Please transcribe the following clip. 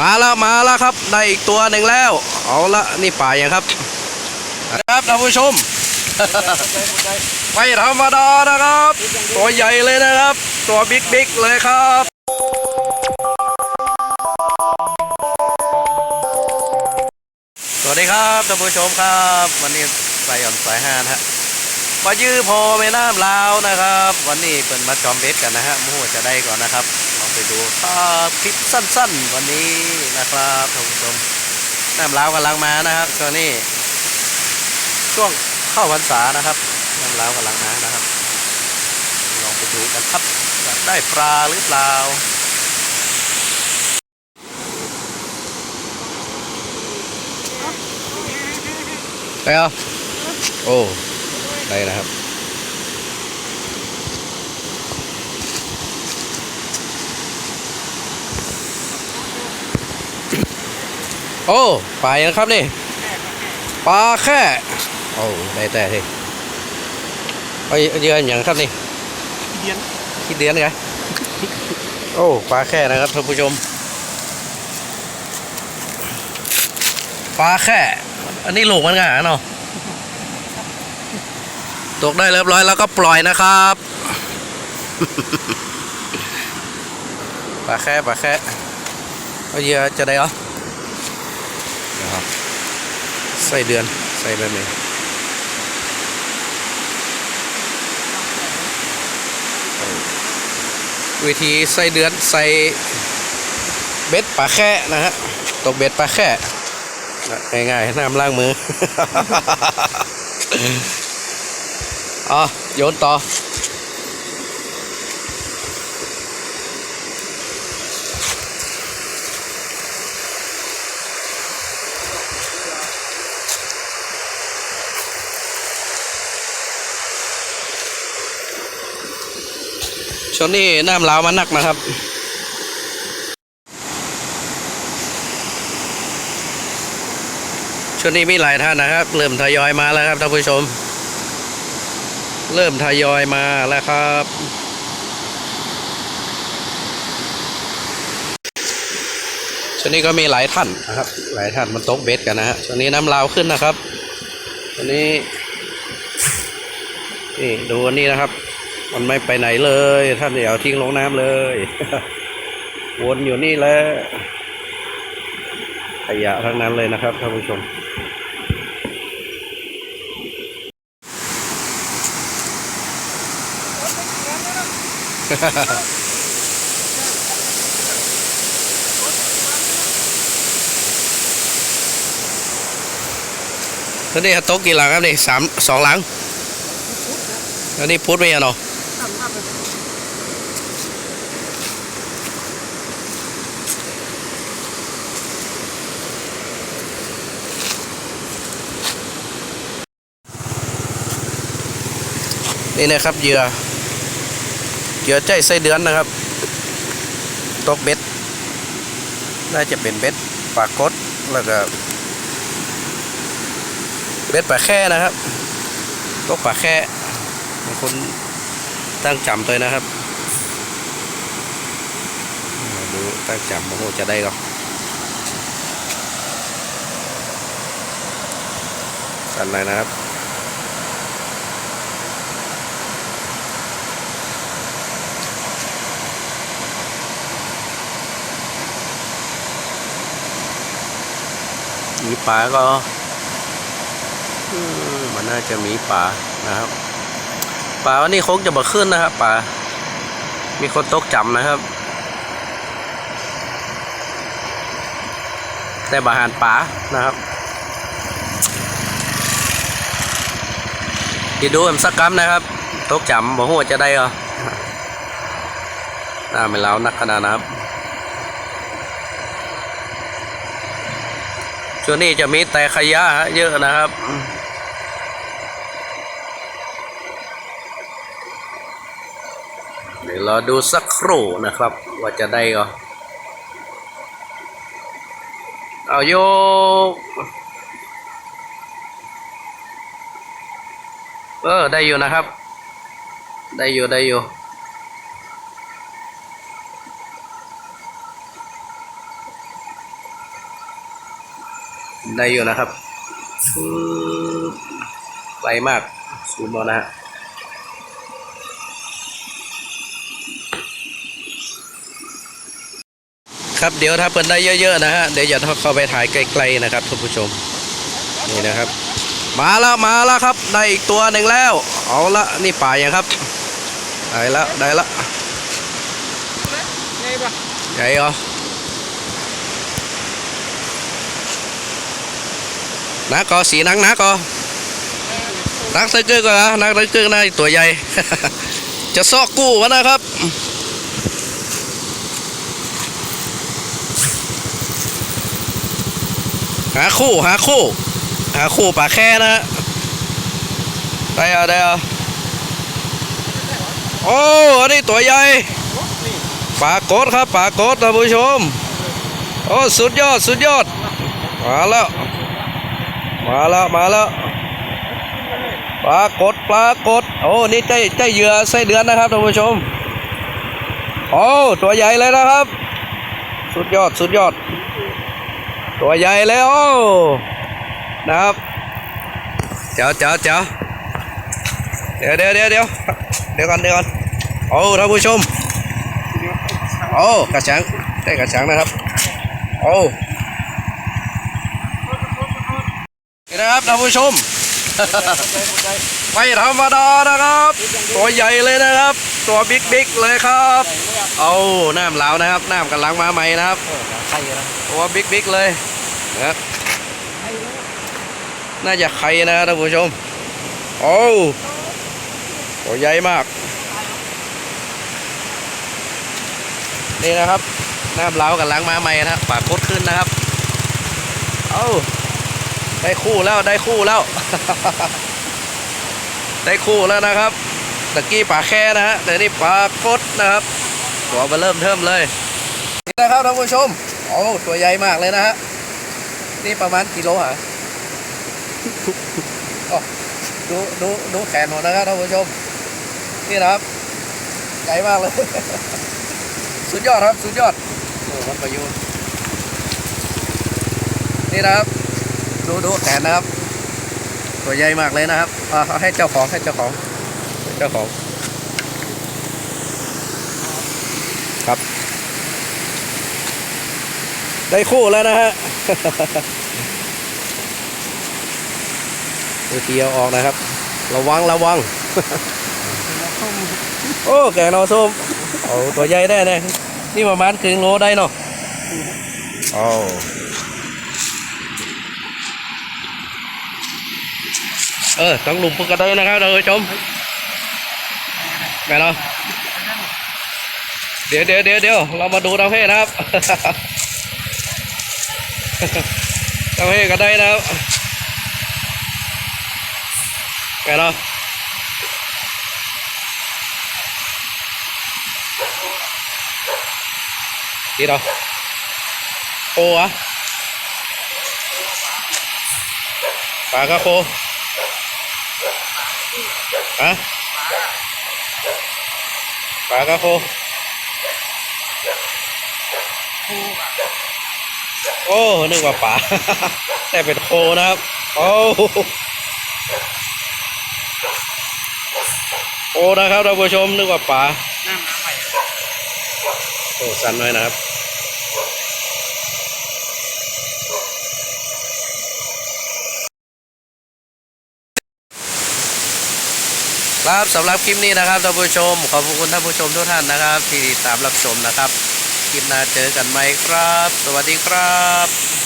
มาแล้วมาแล้วครับได้อีกตัวหนึ่งแล้ว เอาละนี่ป่ายังครับครับท่านผู้ชมไม่ธรรมดานะครับ ตัวใหญ่เลยนะครับ ตัวบิ๊กบิ๊กเลยครับสวัสดีครับท่านผู้ชมครับ วันนี้ใส่หย่อนสายห้านะฮะมายื้อพอแม่น้ำลาวนะครับ วันนี้เป็นมาจอมเบ็ดกันนะฮะมู่จะได้ก่อนนะครับ ดูภาพคลิปสั้นๆ วันนี้นะครับท่านผู้ชมน้ำล้าวกำลังมานะครับตอนนี้ช่วงเข้าพรรษานะครับน้ำล้าวกำลังมานะครับ ลองไปดูกันครับจะได้ปลาหรือเปล่าได้เหรอโอ้ได้นะครับ โอ้ปลายังครับนี่ปลาแค่โอ้ได้แต่ที่เอาเยอะอย่างครับนี่เดียนขี้เดือนไงโอ้ปลาแค่นะครับท่านผู้ชมปลาแค่ อันนี้ลูกมันไงเนาะตกได้เรียบร้อยแล้วก็ปล่อยนะครับปลาแค่ปลาแค่เอาเยอะจะได้เหรอ เดี๋ยวครับ ใส่เดือนใส่แบบนี้วิธีใส่เดือนใส่เบ็ดปลาแค่นะฮะตกเบ็ดปลาแค่ง่ายๆน้ำล้างมืออ๋อโยนต่อ ช่วงนี้น้ำลาวมันหนักนะครับช่วงนี้มีหลายท่านนะครับ เริ่มทยอยมาแล้วครับท่านผู้ชม เริ่มทยอยมาแล้วครับช่วงนี้ก็มีหลายท่านนะครับ หลายท่านมันตกเบ็ดกันนะฮะช่วงนี้น้ำลาวขึ้นนะครับช่วงนี้นี่ดูอันนี้นะครับ มันไม่ไปไหนเลย ท่านเดี๋ยวทิ้งลงน้ำเลย วนอยู่นี่แหละขยะทั้งนั้นเลยนะครับท่านผู้ชมตอนนี้โต๊ะกี่หลังครับนี่สามสองหลังแล้วนี่พุทธไหมเนาะ นี่นะครับเหยื่อเหยื่อใจไส้เดือนนะครับ ตกเบ็ด น่าจะเป็นเบ็ดปลากดแล้วก็ เบ็ดปลาแค่นะครับ ตกปลาแค่บางคน ตั้งจำตัวนะครับดูตั้งจำโอ้โหจะได้ก็สั่นเลยนะครับมีปลาก็มันน่าจะมีป่านะครับ ป่าวันนี้โค้งจะบ่ขึ้นนะครับป่ามีคนตกจำนะครับ แต่บาหารป่านะครับดีดูเอ็มสักกัมนะครับ ตกจำบ่หัวจะได้เหรอน่าไม่เล้านักขนาดนะครับช่วงนี้จะมีแต่ขยะเยอะนะครับ ดี๋ยวรอดูสักครู่นะครับ ว่าจะได้ก็เอาโยกเออได้อยู่นะครับ ได้อยู่ได้อยู่ได้อยู่นะครับไกลมากซูมเอานะฮะ ครับเดี๋ยวถ้าเปิดได้เยอะๆนะฮะเดี๋ยวจะเข้าไปถ่ายใกล้ๆนะครับท่านผู้ชมนี่นะครับ มาแล้วมาแล้วครับได้อีกตัวหนึ่งแล้ว เอาละนี่ป่ายังครับได้แล้วได้แล้วไงปะใหญ่เหรอนักก็สีนักนักก็นักตะกึกก็นักตะกึกนะตัวใหญ่ จะซอกกู้วะนะครับ หาคู่หาคู่หาคู่ป่าแค่นะได้อาได้อาโอ้อันนี้ตัวใหญ่ปลากดครับปลากดท่านผู้ชม โอ้สุดยอดสุดยอด มาแล้ว มาแล้วมาแล้วปลากดปลากดโอ้นี่ใจใจเหยื่อไส้เดือนนะครับท่านผู้ชม โอ้ตัวใหญ่เลยนะครับ สุดยอดสุดยอด ตัวใหญ่เลยโอ้นะครับเจ้าเจ้าเจ้าเดี๋ยวเดี๋ยวเดี๋ยวเดี๋ยวเดี๋ยวก่อนเดี๋ยวก่อนโอ้ท่านผู้ชมโอ้กระชังได้กระชังนะครับโอ้นี่นะครับท่านผู้ชมไม่ธรรมดานะครับ ตัวใหญ่เลยนะครับ ตัวบิ๊กบิ๊กๆเลยครับ เอาน้ำเหลานะครับ น้ำกำลังมาใหม่นะครับใครนะตัวบิ๊กบิ๊กๆเลยนะครับน่าจะไข่นะครับท่านผู้ชม โอ้ตัวใหญ่มาก นี่นะครับ น้ำเหลากำลังมาใหม่นะครับปากคดขึ้นนะครับ เอาได้คู่แล้วได้คู่แล้ว ได้คู่แล้วนะครับ ตะกี้ปลาแค่นะฮะแต่นี่ปลาคดนะครับตัวมาเริ่มเทิมเลยนี่นะครับท่านผู้ชมโอ้ตัวใหญ่มากเลยนะฮะนี่ประมาณกิโลหะโอ้ดูดูดูแขนหมดนะครับท่านผู้ชมนี่นะครับใหญ่มากเลย สุดยอดครับสุดยอดโอ้วัดประยูนนี่นะครับ ดูดูแขนนะครับ ตัวใหญ่มากเลยนะครับอ่าให้เจ้าของให้เจ้าของให้ เจ้าของ ครับ ได้คู่แล้วนะฮะดูทีเอาออกนะครับ ระวังระวัง โอ้ แกงนอส้มโอ้ตัวใหญ่ได้เนี่ยนี่ประมาณครึ่งโลได้เนาะโอ้เออต้องลุมพวกกระเตยนะครับท่าชม แม่เนาะเดี๋ยวเดี๋ยวเดี๋ยวเดี๋ยวเรามาดูดาวเพ่นะครับดาวเพ่ก็ได้นะครับแม่เนาะ đi đâu khô á bà cá khô hả bà cá khô โอ้ นึกว่าป่า แต่เป็นโคนะครับ โอ้โอ้นะครับท่านผู้ชมนึกว่าป่าน้ำน้ำใหม่โอ้สั่นหน่อยนะครับ ครับสำหรับคลิปนี้นะครับท่านผู้ชม ขอบคุณท่านผู้ชมทุกท่านนะครับ ที่ตามรับชมนะครับ คลิปหน้าเจอกันไหมครับ สวัสดีครับ